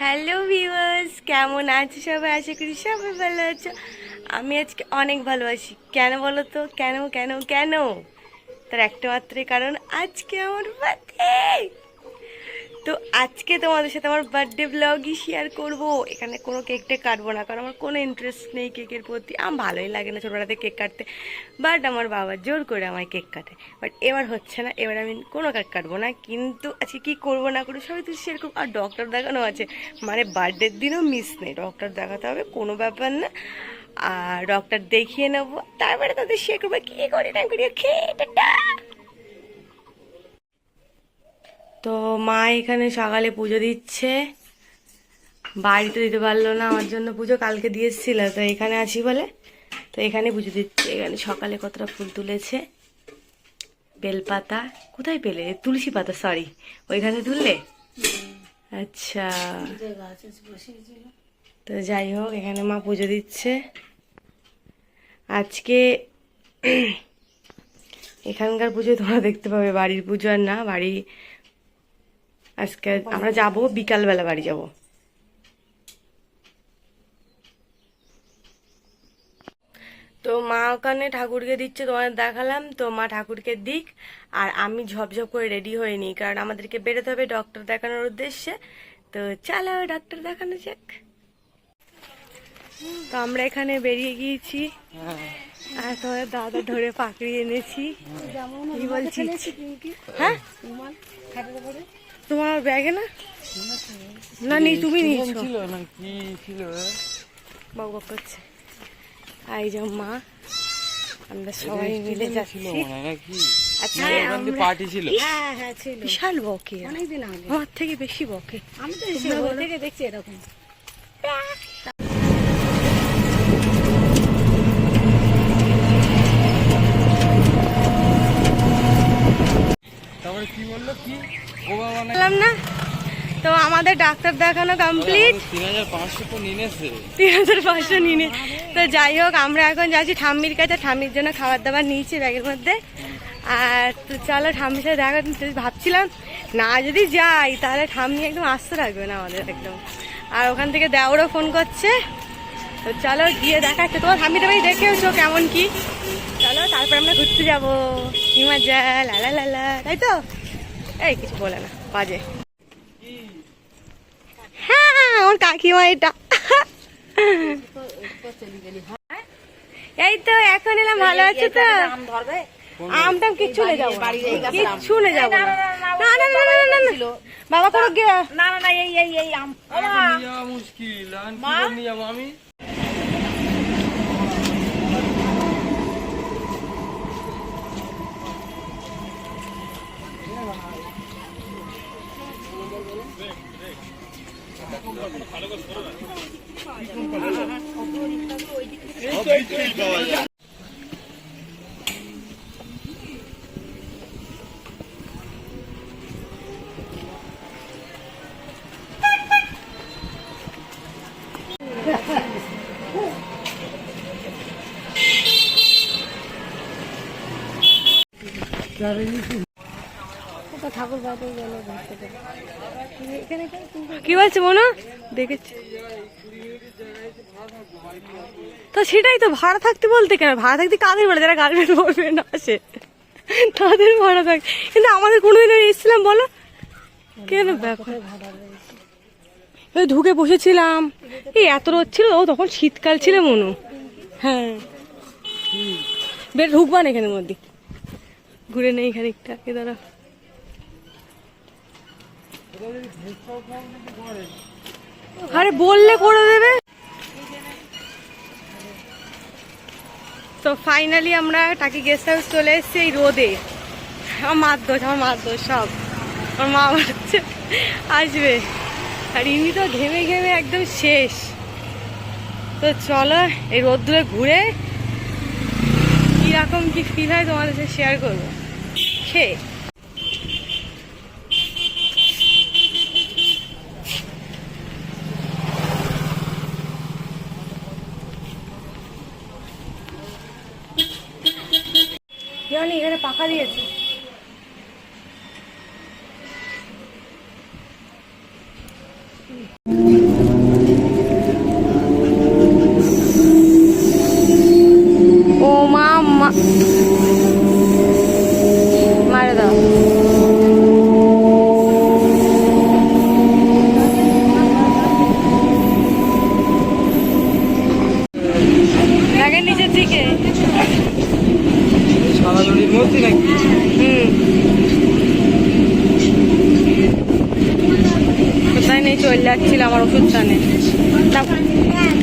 Hello viewers, কেমন আছো সবাই? আশা করি সবাই ভালো আছো। আমি আজকে অনেক ভালোবাসি। কেন বলো তো? কেন কেন কেন? তার একটা মাত্রই কারণ, আজকে আমার বার্থডে তো আজকে তোমাদের সাথে আমার বার্থডে ব্লগই শেয়ার করব। এখানে কোনো কেকটা কাটবো না, কারণ আমার কোনো ইন্টারেস্ট নেই কেকের প্রতি। আমার ভালোই লাগে না ছোটোবেলাতে কেক কাটতে। বাট আমার বাবা জোর করে আমায় কেক কাটে। বাট এবার হচ্ছে না, এবার আমি কোনো কেক কাটবো না, কিন্তু আজকে কী করব না করব সবাই তো শেয়ার আর ডক্টর দেখানো আছে। মানে বার্থডের দিনও মিস নেই ডক্টর দেখাতে হবে, কোনো ব্যাপার না। আর ডক্টর দেখিয়ে নেব, তারপরে তাদের শেয়ার করব, কী করি না করি খেয়ে টাটা তো মা এখানে সকালে পুজো দিচ্ছে। বাড়িতে দিতে পারল না, আমার জন্য পুজো কালকে দিয়ে তো এখানে আছি বলে, তো এখানে পুজো দিচ্ছে। এখানে সকালে কতটা ফুল তুলেছে। বেলপাতা, কোথায় পেলে? তুলসী পাতা সরি ওইখানে তুললে? আচ্ছা। তো যাই হোক, এখানে মা পুজো দিচ্ছে। আজকে এখানকার পুজো তোমরা দেখতে পাবে, বাড়ির পুজো আর না, বাড়ি আজকে আমরা যাব বিকালবেলা বাড়ি যাব। তো মা ওখানে ঠাকুরকে দিচ্ছে তোমাদের দেখালাম। তো মা ঠাকুরকে দিক আর আমি ঝপঝপ করে রেডি হয়ে নিই কারণ আমাদেরকে বেরোতে হবে ডক্টর দেখানোর উদ্দেশ্যে। তো চলো ডক্টর দেখানো যাক। তো আমরা এখানে বেরিয়ে গিয়েছি। আর তোমাদের দাদা ধরে পাকড়ি এনেছি। কি বলছিস? হ্যাঁ? তোমার ব্যাগে না? না নেই তুমি নিয়েছো। ছিল না কি ছিল বক বক করছে। আর এই মা। আমরা সবাই মিলে যাচ্ছি। আচ্ছা পার্টি ছিল। হ্যাঁ হ্যাঁ ছিল। বিশাল বকে। অনেকদিন আগে। আমার থেকে বেশি বকে। আমি তো এসে থেকে দেখছি এরকম। তারপরে কি বলল কি? না? তো আমাদের ডাক্তার দেখানো কমপ্লিট তিন হাজার পাঁচশো নিয়ে তো যাই হোক, আমরা এখন যাচ্ছি ঠাম্মির কাছে। ঠাম্মির জন্য খাবার দাবার নিয়েছি ব্যাগের মধ্যে। আর তো চলো ঠাম্মির সাথে দেখা ভাবছিলাম, না যদি যাই, তাহলে ঠাম্মি একদম আসতে রাখবে না আমাদের একদম। আর ওখান থেকে দেওরও ফোন করছে। তো চলো গিয়ে দেখাচ্ছে। তোমার ঠাম্মিটা ভাই দেখেওছো কেমন কি। চলো, তারপর আমরা ঘুরতে যাব। হিমাচল লালা লালা তাই তো? এই কিছু বলে না বাজে। হ্যাঁ আমার কাকিমা এটা এই তো এখন এলাম ভালো আছো তো? আম ধরবে আমটাম কিচ্ছু নে যাব। কিচ্ছু নে যাব না। না না না না না, না বাবা কোনো না না না এই এই এই আম। মুশকিল। আমি? কি বলছে মনো? দেখেছি। তো সেটাই তো, ভাড়া থাকতে বলতে কেন? ভাড়া থাকতে কাদের বলে? যারা গার্লফ্রেন্ড বয়ফ্রেন্ড আসে তাদের ভাড়া থাকে কিন্তু আমাদের কোনোদিন এসেছিলাম বলো? কেন ব্যাপার? ঢুকে বসেছিলাম। এই এত রোদ ছিল, ও তখন শীতকাল ছিল মনু। হ্যাঁ। বের ঢুকবা না এখানের মধ্যে। ঘুরে নেই খানিকটা এ দাঁড়া আরে বললে করে দেবে। তো ফাইনালি আমরা টাকি গেস্ট হাউস চলে এসেছি এই রোদে আমার মার দোষ, আমার মার দোষ, সব। আমার মা হচ্ছে আসবে। আর ইনি তো ঘেমে ঘেমে একদম শেষ। তো চলো এই রোদ রোদ্দুরে ঘুরে কীরকম কি ফিল হয় তোমাদের সাথে শেয়ার করব। খেয়ে এখানে পাখা দিয়েছে।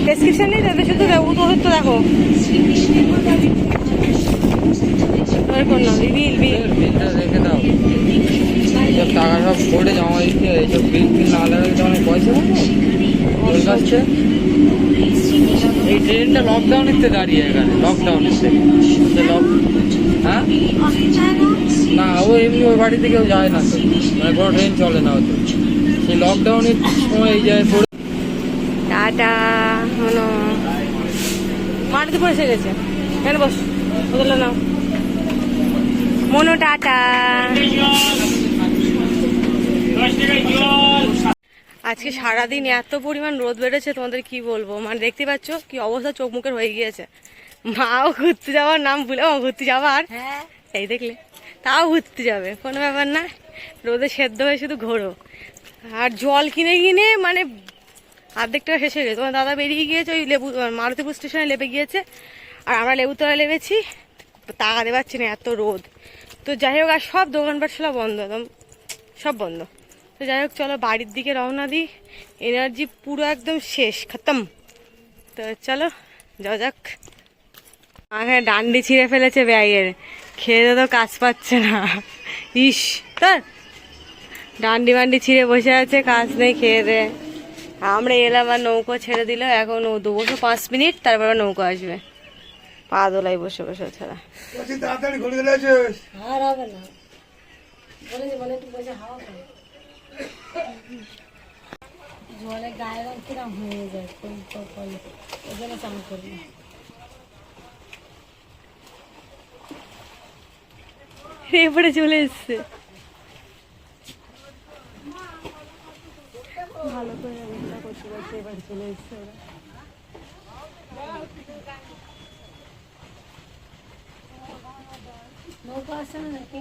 প্রেসক্রিপশন নেই তাদের শুধু দেবো তো দেখো। না বিল বিল বিলটা রেখে দাও। এইসব টাকা সব জমা এইসব বিল না তো অনেক পয়সা কাছে? এই ট্রেনটা লকডাউনেতে দাঁড়িয়ে এখানে লকডাউনেতে লক হ্যাঁ? না, ও এমনি ওই বাড়িতে কেউ যায় না তো। মানে কোনো ট্রেন চলে না হতো সেই লকডাউনের সময় এই জায়গায় টাটা হনো মাটিতে পড়ে এসে গেছে। কেন বস বদলে নাও। মনো টাটা। আজকে সারাদিন এত পরিমাণ রোদ বেড়েছে তোমাদের কি বলব? মানে দেখতে পাচ্ছ কি অবস্থা চোখ মুখের হয়ে গিয়েছে। মাও ঘুরতে যাওয়ার নাম ভুলে ও ঘুরতে যাবার এই দেখলে তাও ঘুরতে যাবে। কোনো ব্যাপার না রোদে সেদ্ধ হয়ে শুধু ঘোরো। আর জল কিনে কিনে মানে অর্ধেকটা শেষ হয়ে গেছে। তোমার দাদা বেরিয়ে গিয়েছে, ওই লেবু মারুতিপুর স্টেশনে লেবে গিয়েছে। আর আমরা লেবুতলা লেবেছি তাকাতে পারছি না, এত রোদ। তো যাই হোক, আর সব দোকানপাট সব বন্ধ, একদম সব বন্ধ। তো যাই হোক, চলো বাড়ির দিকে রওনা দিই। এনার্জি পুরো একদম শেষ, খতম। তো চলো, যাওয়া যাক। আমাকে ডান্ডি ছিঁড়ে ফেলেছে ব্যাগের খেয়ে তো কাজ পাচ্ছে না। ইস তার ডান্ডি বান্ডি ছিঁড়ে বসে আছে, কাজ নেই, খেয়ে দে। আমরা এলাম আর নৌকো ছেড়ে দিল এখন ও দুবছর পাঁচ মিনিট তারপর নৌকো আসবে। পা দোলাই বসে বসে ছাড়া জলে গায়ে রং কিরম হয়ে যায় ওই জন্য চান এবারে চলে এসছে। ভালো করে রান্না করতে করতে এবার চলে এসছে ওরা নৌকা আসছে না নাকি